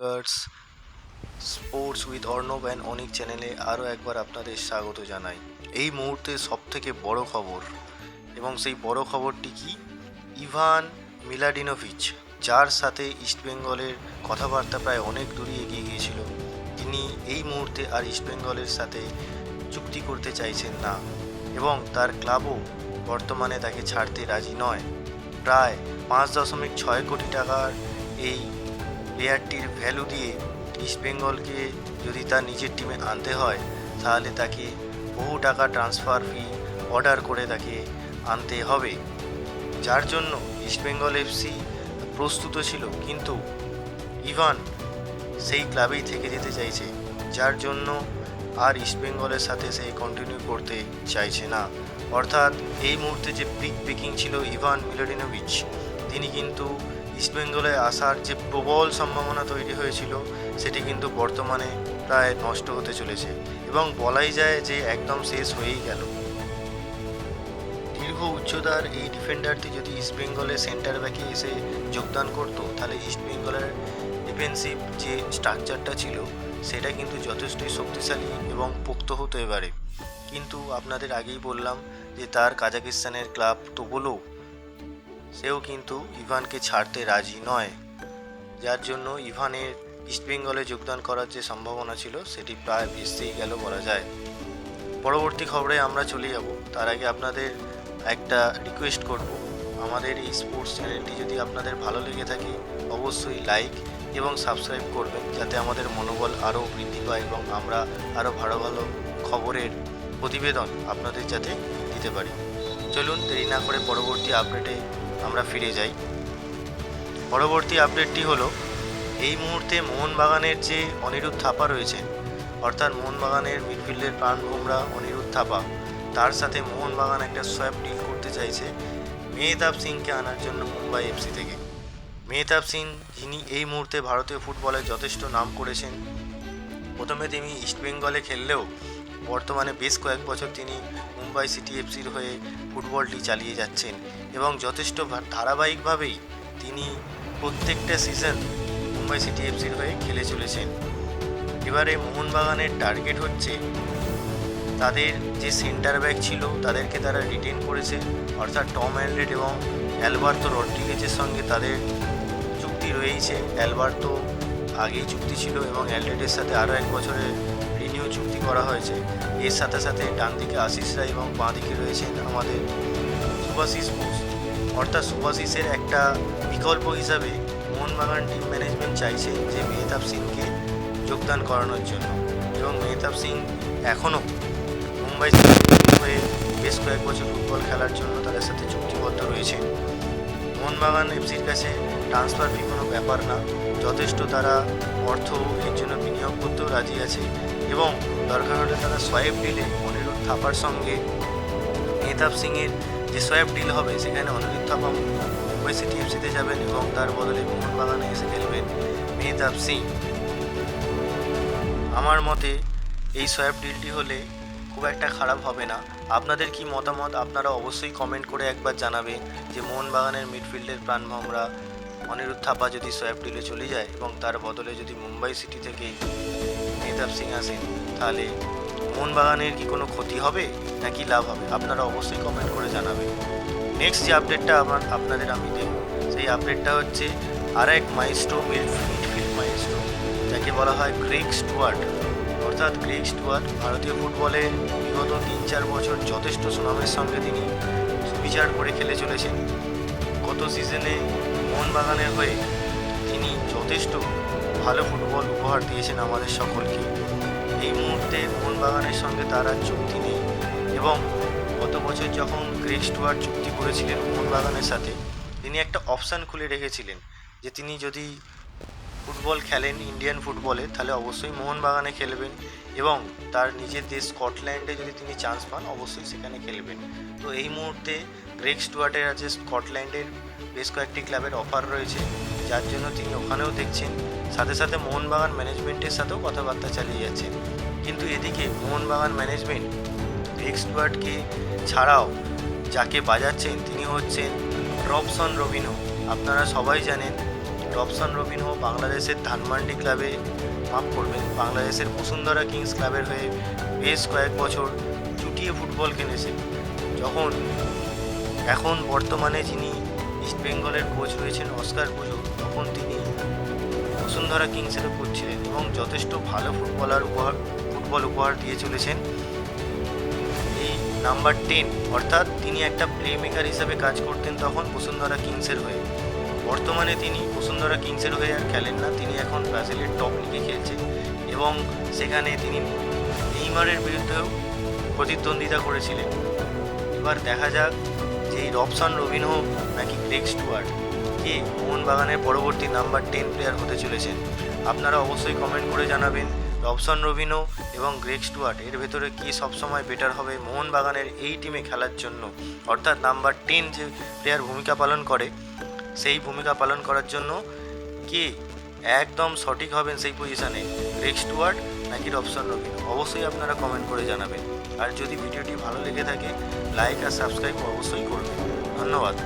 Viewers sports with Arnab and Anik চ্যানেলে আরও একবার আপনাদের স্বাগত জানাই। এই মুহূর্তে সবথেকে বড় খবর, এবং সেই বড় খবরটি কি? ইভান মিলাডিনোভিচ, যার সাথে ইস্টবেঙ্গলের কথাবার্তা প্রায় অনেক দূরে এগিয়ে গিয়েছিল, তিনি এই মুহূর্তে আর ইস্টবেঙ্গলের সাথে চুক্তি করতে চাইছেন না, এবং তার ক্লাবও বর্তমানে তাকে ছাড়তে রাজি নয়। প্রায় পাঁচ দশমিক ছয় কোটি টাকার এই প্লেয়ারটির ভ্যালু দিয়ে ইস্টবেঙ্গলকে যদি তার নিজের টিমে আনতে হয়, তাহলে তাকে বহু টাকা ট্রান্সফার ফি অর্ডার করে তাকে আনতে হবে। যার জন্য ইস্টবেঙ্গল এফসি প্রস্তুত ছিল, কিন্তু ইভান সেই ক্লাবেই থেকে যেতে চাইছে, যার জন্য আর ইস্টবেঙ্গলের সাথে সে কন্টিনিউ করতে চাইছে না। অর্থাৎ এই মুহূর্তে যে পিক পিকিং ছিল ইভান মিলোডিনোভিচ তিনি কিন্তু ইস্টবেঙ্গলে আসার যে প্রবল সম্ভাবনা তৈরি হয়েছিল, সেটি কিন্তু বর্তমানে প্রায় নষ্ট হতে চলেছে এবং বলাই যায় যে একদম শেষ হয়েই গেল। দীর্ঘ উচ্চতার এই ডিফেন্ডারটি যদি ইস্টবেঙ্গলের সেন্টার ব্যাকে এসে যোগদান করতো, তাহলে ইস্টবেঙ্গলের ডিফেন্সিভ যে স্ট্রাকচারটা ছিল, সেটা কিন্তু যথেষ্টই শক্তিশালী এবং পোক্ত হতো এবারে কিন্তু আপনাদের আগেই বললাম যে তার কাজাকিস্তানের ক্লাব তোবলো সেও কিন্তু ইভানকে ছাড়তে রাজি নয়। যার জন্য ইভানের ইস্টবেঙ্গলে যোগদান করার যে সম্ভাবনা ছিল, সেটি প্রায় ভেস্তেই গেল বলা যায়। পরবর্তী খবরে আমরা চলে যাব। তার আগে আপনাদের একটা রিকোয়েস্ট করব। আমাদের এই স্পোর্টস চ্যানেলটি যদি আপনাদের ভালো লেগে থাকে, অবশ্যই লাইক এবং সাবস্ক্রাইব করবেন, যাতে আমাদের মনোবল আরও বৃদ্ধি পায় এবং আমরা আরও ভালো ভালো খবরের প্রতিবেদন আপনাদের যাতে দিতে পারি। চলুন দেরি না করে পরবর্তী আপডেটে আমরা ফিরে যাই। পরবর্তী আপডেটটি হলো, এই মুহূর্তে মোহনবাগানের যে অনিরুদ্ধ থাপা রয়েছে, অর্থাৎ মোহনবাগানের মিডফিল্ডের প্রাণভোমরা অনিরুদ্ধ থাপা, তার সাথে মোহনবাগান একটা সোয়াপ ডিল করতে চাইছে মেহতাব সিংকে আনার জন্য মুম্বাই এফসি থেকে। মেহতাব সিং, যিনি এই মুহূর্তে ভারতীয় ফুটবলে যথেষ্ট নাম করেছেন, প্রথমে তিনি ইস্টবেঙ্গলে খেললেও বর্তমানে বেশ কয়েক বছর তিনি মুম্বাই সিটি এফসির হয়ে ফুটবলটি চালিয়ে যাচ্ছেন এবং যথেষ্ট ধারাবাহিকভাবেই তিনি প্রত্যেকটা সিজন মুম্বাই সিটি এফসির হয়ে খেলে চলেছেন। এবারে মোহনবাগানের টার্গেট হচ্ছে তাদের যে সেন্টার ব্যাক ছিল, তাদেরকে তারা রিটেন করেছে। অর্থাৎ টম অ্যালডেড এবং অ্যালবার্তো রড্রিগেজের সঙ্গে তাদের চুক্তি রয়েছে অ্যালবার্তো আগেই চুক্তি ছিল এবং অ্যালডেডের সাথে আরও এক বছরের চুক্তি করা হয়েছে। এর সাথে সাথে ডান দিকে আশিস রায় এবং বাঁ দিকে রয়েছেন আমাদের সুভাশিস বোস। অর্থাৎ সুভাশিসের একটা বিকল্প হিসাবে মোহনবাগান টিম ম্যানেজমেন্ট চাইছে যে মেহতাব সিংকে যোগদান করানোর জন্য। এবং মেহতাব সিং এখনও মুম্বাই হয়ে বেশ কয়েক বছর ফুটবল খেলার জন্য তাদের সাথে চুক্তিবদ্ধ রয়েছেন মোহনবাগান এফসির কাছে ট্রান্সফার ফি কোনো ব্যাপার না। যথেষ্ট তারা অর্থ এর জন্য বিনিয়োগ করতেও রাজি আছে। এবং দরকার হলে তারা সোয়েব ডিলে অনিরুদ্ধ থাপার সঙ্গে মেহতাব সিংয়ের যে সোয়েব ডিল হবে, সেখানে অনিরুদ্ধ থাপা মুম্বাই সিটি এফসিতে যাবেন এবং তার বদলে মোহনবাগানে এসে খেলবেন মেহতাব সিং। আমার মতে এই সোয়াব ডিলটি হলে খুব একটা খারাপ হবে না। আপনাদের কি মতামত? আপনারা অবশ্যই কমেন্ট করে একবার জানাবেন যে মোহনবাগানের মিডফিল্ডের প্রাণভমরা অনিরুদ্ধ থাপা যদি সোয়াব ডিলে চলে যায় এবং তার বদলে যদি মুম্বাই সিটি থেকে মেহতাব সিং আসেন, তাহলে মোহনবাগানের কি কোনো ক্ষতি হবে? নাকি লাভ হবে? আপনারা অবশ্যই কমেন্ট করে জানাবেন। নেক্সট যে আপডেটটা আমার আপনাদের আমি দেব, সেই আপডেটটা হচ্ছে আর এক মাইস্ট্রো মিডফিল্ড মাইস্ট্রো যাকে বলা হয় গ্রেগ স্টুয়ার্ট। অর্থাৎ গ্রেগ স্টুয়ার্ট ভারতীয় ফুটবলে বিগত তিন চার বছর যথেষ্ট সুনামের সঙ্গে তিনি বিচার করে খেলে চলেছেন। গত সিজনে মোহনবাগানের হয়ে তিনি যথেষ্ট ভালো ফুটবল উপহার দিয়েছেন আমাদের সকলকে। এই মুহূর্তে মোহনবাগানের সঙ্গে তার চুক্তি নেই এবং গত বছর যখন গ্রেস্ট স্টুয়ার্ট চুক্তি করেছিলেন মোহনবাগানের সাথে, তিনি একটা অপশান খুলে রেখেছিলেন যে তিনি যদি ফুটবল খেলেন ইন্ডিয়ান ফুটবলে, তাহলে অবশ্যই মোহনবাগানে খেলবেন এবং তার নিজের দেশ স্কটল্যান্ডে যদি তিনি চান্স পান, অবশ্যই সেখানে খেলবেন। তো এই মুহূর্তে গ্রেগ স্টুয়ার্টের আছে স্কটল্যান্ডের বেশ কয়েকটি ক্লাবের অফার রয়েছে, যার জন্য তিনি ওখানেও দেখছেন। সাথে সাথে মোহনবাগান ম্যানেজমেন্টের সাথেও কথাবার্তা চালিয়ে যাচ্ছেন। কিন্তু এদিকে মোহনবাগান ম্যানেজমেন্ট গ্রেগ স্টুয়ার্টকে ছাড়াও যাকে বাজাচ্ছেন, তিনি হচ্ছেন রবসন রবিনো। আপনারা সবাই জানেন রবসান রবিনহো বাংলাদেশের ধানমান্ডি ক্লাবে মাফ করবেন। বাংলাদেশের বসুন্ধরা কিংস ক্লাবের হয়ে বেশ কয়েক বছর চুটিয়ে ফুটবল খেলেছেন। যখন এখন বর্তমানে যিনি ইস্টবেঙ্গলের কোচ রয়েছেন অস্কার পুজো তখন তিনি বসুন্ধরা কিংসেরও কোচ ছিলেন এবং যথেষ্ট ভালো ফুটবলার উপহার, ফুটবল উপহার দিয়ে চলেছেন। এই নাম্বার টেন, অর্থাৎ তিনি একটা প্লে মেকার হিসাবে কাজ করতেন তখন বসুন্ধরা কিংসের হয়ে। বর্তমানে তিনি বসুন্ধরা কিংসের হয়ে আর খেলেন না। তিনি এখন ব্রাজিলের টপ লিগে খেলছেন এবং সেখানে তিনি নেইমারের বিরুদ্ধেও প্রতিদ্বন্দ্বিতা করেছিলেন। এবার দেখা যাক যে এই রবসান রবিনহো নাকি গ্রেগ স্টুয়ার্ট, কে মোহনবাগানের পরবর্তী নাম্বার টেন প্লেয়ার হতে চলেছেন। আপনারা অবশ্যই কমেন্ট করে জানাবেন রবসান রবিনো এবং গ্রেগ স্টুয়ার্ট এর ভেতরে কে সবসময় বেটার হবে মোহনবাগানের এই টিমে খেলার জন্য। অর্থাৎ নাম্বার টেন যে প্লেয়ার ভূমিকা পালন করে সেই ভূমিকা পালন করার জন্য কে একদম সঠিক হবেন সেই পজিশানে রিক স্টুয়ার্ট নাকি রবসন রবিন? অবশ্যই আপনারা কমেন্ট করে জানাবেন। আর যদি ভিডিওটি ভালো লেগে থাকে লাইক আর সাবস্ক্রাইব অবশ্যই করবেন। ধন্যবাদ।